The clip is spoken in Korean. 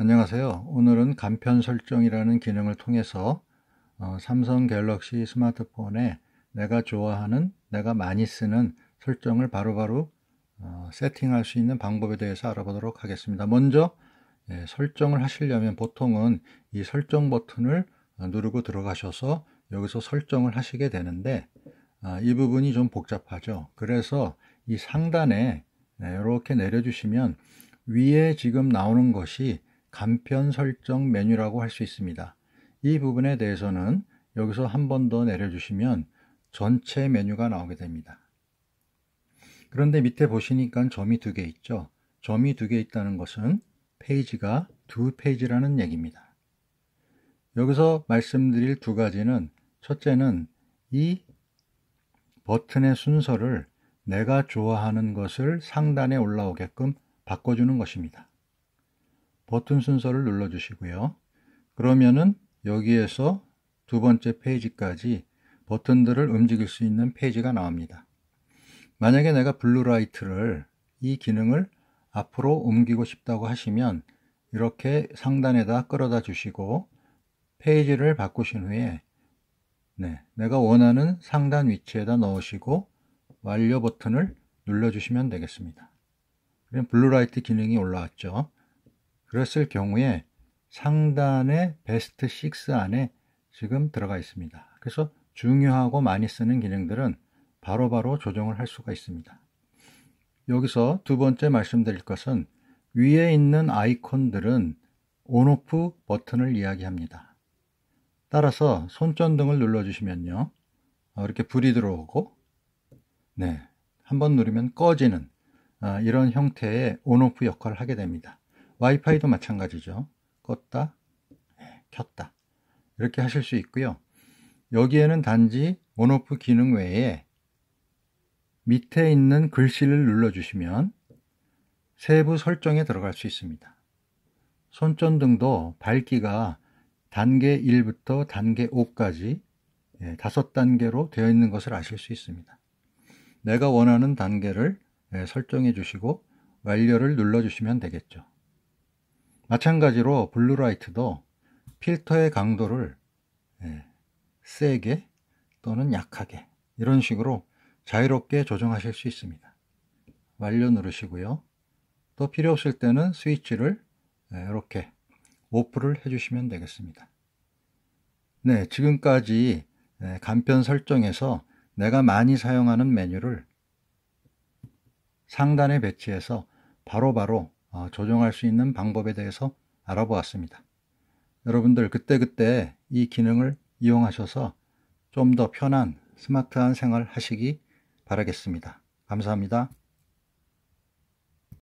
안녕하세요. 오늘은 간편 설정이라는 기능을 통해서 어, 삼성 갤럭시 스마트폰에 내가 좋아하는, 내가 많이 쓰는 설정을 바로 바로 어, 세팅할 수 있는 방법에 대해서 알아보도록 하겠습니다. 먼저 예, 설정을 하시려면 보통은 이 설정 버튼을 누르고 들어가셔서 여기서 설정을 하시게 되는데 아, 이 부분이 좀 복잡하죠. 그래서 이 상단에 네, 이렇게 내려주시면 위에 지금 나오는 것이 간편 설정 메뉴라고 할 수 있습니다. 이 부분에 대해서는 여기서 한 번 더 내려주시면 전체 메뉴가 나오게 됩니다. 그런데 밑에 보시니까 점이 두 개 있죠. 점이 두 개 있다는 것은 페이지가 두 페이지라는 얘기입니다. 여기서 말씀드릴 두 가지는 첫째는 이 버튼의 순서를 내가 좋아하는 것을 상단에 올라오게끔 바꿔주는 것입니다. 버튼 순서를 눌러주시고요. 그러면은 여기에서 두 번째 페이지까지 버튼들을 움직일 수 있는 페이지가 나옵니다. 만약에 내가 블루라이트를 이 기능을 앞으로 옮기고 싶다고 하시면 이렇게 상단에다 끌어다 주시고 페이지를 바꾸신 후에 네, 내가 원하는 상단 위치에다 넣으시고 완료 버튼을 눌러주시면 되겠습니다. 그럼 블루라이트 기능이 올라왔죠. 그랬을 경우에 상단의 베스트 6 안에 지금 들어가 있습니다. 그래서 중요하고 많이 쓰는 기능들은 바로바로 바로 조정을 할 수가 있습니다. 여기서 두 번째 말씀드릴 것은 위에 있는 아이콘들은 온오프 버튼을 이야기합니다. 따라서 손전등을 눌러주시면요. 어, 이렇게 불이 들어오고 네, 한 번 누르면 꺼지는 아, 이런 형태의 온오프 역할을 하게 됩니다. 와이파이도 마찬가지죠. 껐다, 네, 켰다. 이렇게 하실 수 있고요. 여기에는 단지 온오프 기능 외에 밑에 있는 글씨를 눌러주시면 세부 설정에 들어갈 수 있습니다. 손전등도 밝기가 단계 1부터 단계 5까지 예, 다섯 단계로 되어 있는 것을 아실 수 있습니다. 내가 원하는 단계를 예, 설정해 주시고 완료를 눌러 주시면 되겠죠. 마찬가지로 블루라이트도 필터의 강도를 예, 세게 또는 약하게 이런 식으로 자유롭게 조정하실 수 있습니다. 완료 누르시고요. 또 필요 없을 때는 스위치를 예, 이렇게 오프를 해주시면 되겠습니다. 네, 지금까지 간편 설정에서 내가 많이 사용하는 메뉴를 상단에 배치해서 바로바로 바로 어, 조정할 수 있는 방법에 대해서 알아보았습니다. 여러분들 그때그때 이 기능을 이용하셔서 좀 더 편한 스마트한 생활 하시기 바라겠습니다. 감사합니다.